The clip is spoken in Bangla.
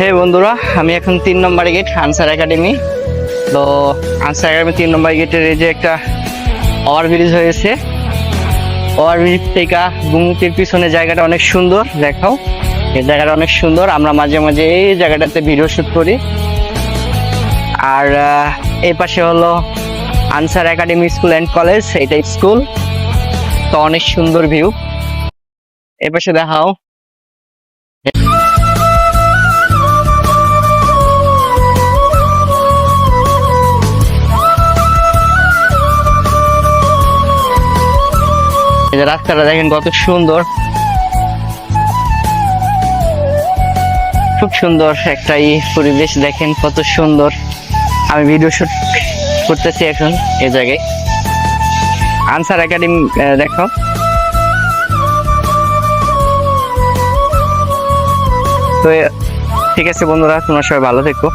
হে বন্ধুরা, আমি এখন তিন নম্বর গেট আনসার একাডেমি তো আনসার একাডেমি তিন নম্বর গেটের এই যে একটা ওভারব্রিজ হয়েছে। ওভারব্রিজ থেকে গুমতির পিছনে জায়গাটা অনেক সুন্দর, দেখাও। এই জায়গাটা অনেক সুন্দর, আমরা মাঝে মাঝে এই জায়গাটাতে ভিডিও শুট করি। আর এই পাশে হলো Ansar academy school and college এটা স্কুল তো অনেক সুন্দর ভিউ এই পাশে দেখাও। এই যে রাস্তাটা দেখেন কত সুন্দর। খুব সুন্দর একটা ই পরিবেশ, দেখেন কত সুন্দর। আমি ভিডিও শুট করতেছি এখন এ জায়গায়। আনসার একাডেমি দেখো। তো ঠিক আছে বন্ধুরা, তোমরা সবাই ভালো থেকো।